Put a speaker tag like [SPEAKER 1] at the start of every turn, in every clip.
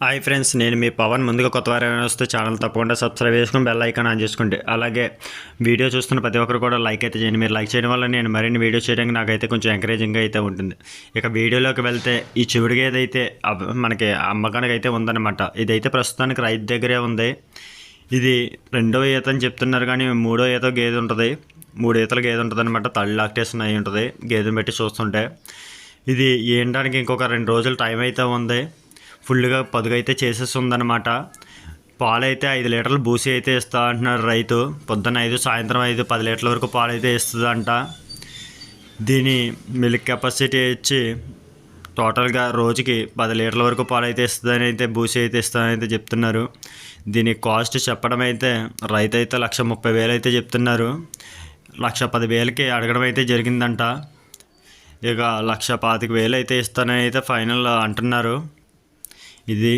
[SPEAKER 1] Hi friends నేను మీ పవన్. ముందుగా కొత్త వారు వస్తే ఛానల్ తప్పకుండా సబ్స్క్రైబ్ చేసుకుని బెల్ ఐకాన్ ఆన్ చేసుకోండి అలాగే వీడియో చూస్తున్న ప్రతి ఒక్కరు కూడా లైక్ అయితే చేయండి. మీరు లైక్ చేయడం వల్ల నేను మరిన్ని వీడియో చేయడానికి నాకైతే కొంచెం ఎంకరేజింగ్గా అయితే ఉంటుంది. ఇక వీడియోలోకి వెళ్తే ఈ చివరికి ఏదైతే మనకి అమ్మకానికి అయితే ఉందన్నమాట. ఇదైతే ప్రస్తుతానికి రైతు దగ్గరే ఉంది. ఇది రెండో ఈత అని చెప్తున్నారు కానీ మూడో ఈత గేదె ఉంటుంది. మూడు ఈతలు గేదె ఉంటుంది అనమాట తల్లి లాక్టేషన్ అయి ఉంటుంది. గేదెని పెట్టి చూస్తుంటే. ఇది ఏంటానికి ఇంకొక రెండు రోజులు టైం అయితే ఉంది. ఫుల్గా పొదుగైతే చేసేసి ఉందన్నమాట ఐదు లీటర్లు బూసి అయితే ఇస్తా అంటున్నారు రైతు. పొద్దున్న ఐదు సాయంత్రం ఐదు పది లీటర్ల వరకు పాలు అయితే ఇస్తుందంట. దీని మిల్క్ కెపాసిటీ ఇచ్చి టోటల్గా రోజుకి పది లీటర్ల వరకు పాలు అయితే ఇస్తుందని అయితే బూసి అయితే ఇస్తుందని అయితే చెప్తున్నారు. దీని కాస్ట్ చెప్పడం అయితే రైతు అయితే లక్ష ముప్పై వేలు అయితే చెప్తున్నారు. లక్ష పది వేలకి అడగడం అయితే జరిగిందంట. ఇక లక్ష పాతిక వేలు అయితే ఇస్తానని అయితే ఫైనల్ అంటున్నారు. ఇది.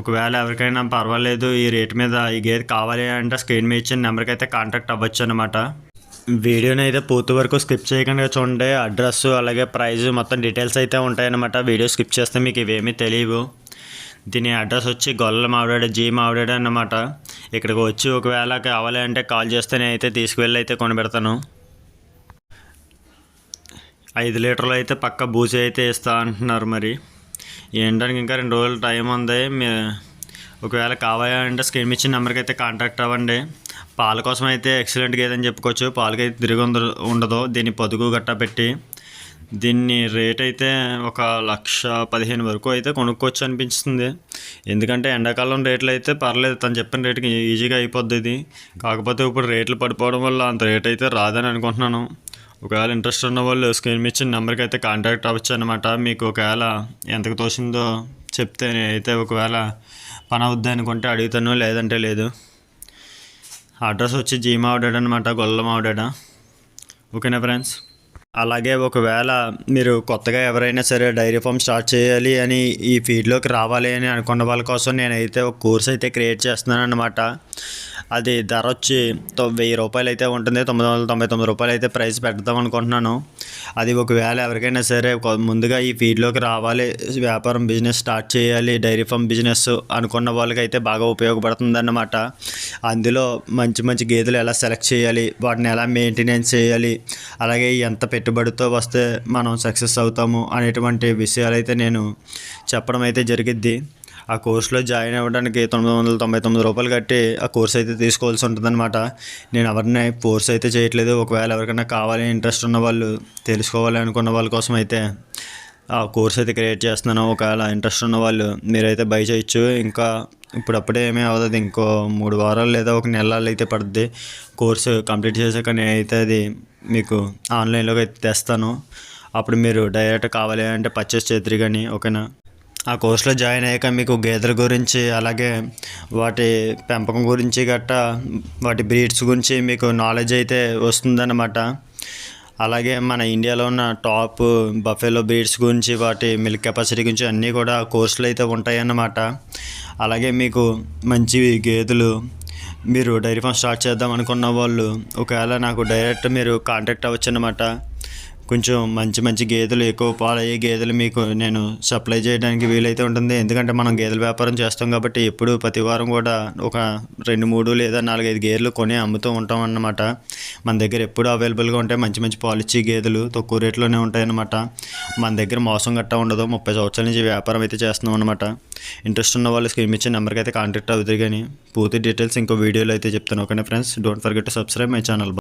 [SPEAKER 1] ఒకవేళ ఎవరికైనా పర్వాలేదు ఈ రేట్ మీద ఈ గేదె కావాలి అంటే స్క్రీన్ మీద ఇచ్చిన నెంబర్కి అయితే కాంటాక్ట్ అవ్వచ్చు అనమాట వీడియోని అయితే పూర్తి వరకు స్కిప్ చేయకుండా చూడండి. అడ్రస్ అలాగే ప్రైస్ మొత్తం డీటెయిల్స్ అయితే ఉంటాయన్నమాట. వీడియో స్కిప్ చేస్తే మీకు ఇవేమీ తెలియవు. దీని అడ్రస్ వచ్చి గొల్ల మావిడాడు జీ మావిడాడు అన్నమాట. ఇక్కడికి వచ్చి ఒకవేళ కావాలి అంటే కాల్ చేస్తే నేను అయితే తీసుకువెళ్ళి అయితే కొనిపెడతాను. ఐదు లీటర్లు అయితే పక్క బూజీ అయితే ఇస్తా అంటున్నారు మరి. ఏంటంటే ఇంకా రెండు రోజులు టైం ఉంది. మీ ఒకవేళ కావాలంటే స్క్రీన్ ఇచ్చిన నెంబర్కి అయితే కాంటాక్ట్ అవ్వండి. పాల కోసం అయితే ఎక్సలెంట్ గేదని చెప్పుకోవచ్చు. పాలకైతే తిరిగి ఉంద- ఉండదు. దీన్ని పొదుగు గట్టా పెట్టి దీన్ని రేట్ అయితే ఒక లక్ష పదిహేను వరకు అయితే కొనుక్కోవచ్చు అనిపిస్తుంది. ఎందుకంటే ఎండాకాలం రేట్లు అయితే పర్లేదు. తను చెప్పిన రేటుకి ఈజీగా అయిపోద్ది ఇది. కాకపోతే ఇప్పుడు రేట్లు పడిపోవడం వల్ల అంత రేట్ అయితే రాదని అనుకుంటున్నాను. ఒకవేళ ఇంట్రెస్ట్ ఉన్న వాళ్ళు స్క్రీన్ మీద ఇచ్చిన నెంబర్కి అయితే కాంటాక్ట్ అవ్వచ్చు అనమాట మీకు ఒకవేళ ఎంతకు తోసిందో చెప్తే నేనైతే ఒకవేళ పని అవుద్ది అనుకుంటే అడుగుతాను లేదంటే లేదు. అడ్రస్ వచ్చి జీమావుడాడు అనమాట గొల్లమావుడాడ ఓకేనా ఫ్రెండ్స్ అలాగే ఒకవేళ మీరు కొత్తగా ఎవరైనా సరే డైరీ ఫామ్ స్టార్ట్ చేయాలి అని ఈ ఫీల్డ్లోకి రావాలి అని అనుకున్న వాళ్ళ కోసం నేనైతే ఒక కోర్స్ అయితే క్రియేట్ చేస్తున్నాను అనమాట అది ధర వచ్చి వెయ్యి రూపాయలు అయితే ఉంటుంది. తొమ్మిది వందల తొంభై తొమ్మిది రూపాయలు అయితే ప్రైస్ పెడదాం అనుకుంటున్నాను. అది ఒకవేళ ఎవరికైనా సరే ముందుగా ఈ ఫీల్డ్లోకి రావాలి. వ్యాపారం బిజినెస్ స్టార్ట్ చేయాలి. డైరీ ఫామ్ బిజినెస్ అనుకున్న వాళ్ళకైతే బాగా ఉపయోగపడుతుంది అన్నమాట అందులో మంచి మంచి గేదెలు ఎలా సెలెక్ట్ చేయాలి? వాటిని ఎలా మెయింటెనెన్స్ చేయాలి? అలాగే ఎంత పెట్టుబడితో వస్తే మనం సక్సెస్ అవుతాము అనేటువంటి విషయాలు అయితే నేను చెప్పడం అయితే జరిగిద్ది. ఆ కోర్సులో జాయిన్ అవ్వడానికి తొమ్మిది వందల తొంభై తొమ్మిది రూపాయలు కట్టి ఆ కోర్స్ అయితే తీసుకోవాల్సి ఉంటుందన్నమాట. నేను ఎవరిని ఫోర్స్ అయితే చేయట్లేదు. ఒకవేళ ఎవరికైనా కావాలి ఇంట్రెస్ట్ ఉన్న వాళ్ళు తెలుసుకోవాలి అనుకున్న వాళ్ళ కోసం అయితే ఆ కోర్స్ అయితే క్రియేట్ చేస్తున్నాను. ఒకవేళ ఇంట్రెస్ట్ ఉన్న వాళ్ళు మీరైతే బై చేయొచ్చు. ఇంకా ఇప్పుడప్పుడే ఏమీ అవ్వదు. ఇంకో మూడు వారాలు లేదా ఒక నెలలు అయితే పడుద్ది. కోర్సు కంప్లీట్ చేశాక నేనైతే అది మీకు ఆన్లైన్లోకి అయితే తెస్తాను. అప్పుడు మీరు డైరెక్ట్ కావాలి అంటే పర్చేస్ చేద్దరు కానీ ఓకేనా? ఆ కోర్సులో జాయిన్ అయ్యాక మీకు గేదెల గురించి అలాగే వాటి పెంపకం గురించి గట్టా వాటి బ్రీడ్స్ గురించి మీకు నాలెడ్జ్ అయితే వస్తుందన్నమాట. అలాగే మన ఇండియాలో ఉన్న టాప్ బఫెలో బ్రీడ్స్ గురించి వాటి మిల్క్ కెపాసిటీ గురించి అన్నీ కూడా కోర్సులు అయితే ఉంటాయన్నమాట. అలాగే మీకు మంచి గేదెలు మీరు డైరీ ఫామ్ స్టార్ట్ చేద్దాం అనుకున్న వాళ్ళు ఒకవేళ నాకు డైరెక్ట్ మీరు కాంటాక్ట్ అవ్వచ్చు అన్నమాట కొంచెం మంచి మంచి గేదెలు ఎక్కువ పాలు అయ్యే గేదెలు మీకు నేను సప్లై చేయడానికి వీలైతే ఉంటుంది. ఎందుకంటే మనం గేదెల వ్యాపారం చేస్తాం కాబట్టి ఎప్పుడు ప్రతి వారం కూడా ఒక రెండు మూడు లేదా నాలుగైదు గేదెలు కొని అమ్ముతూ ఉంటాం అన్నమాట. మన దగ్గర ఎప్పుడు అవైలబుల్గా ఉంటాయి మంచి మంచి పాలు గేదెలు తక్కువ రేట్లోనే ఉంటాయన్నమాట. మన దగ్గర మోసం గట్టా ఉండదు. ముప్పై సంవత్సరాల నుంచి వ్యాపారం అయితే చేస్తున్నాం అనమాట ఇంట్రెస్ట్ ఉన్న వాళ్ళు స్కీమ్ ఇచ్చే నెంబర్కి అయితే కాంటాక్ట్ అవుతుంది కానీ పూర్తి డీటెయిల్స్ ఇంకో వీడియోలో అయితే చెప్తాను. ఓకేనా friends? Don't forget to subscribe my channel.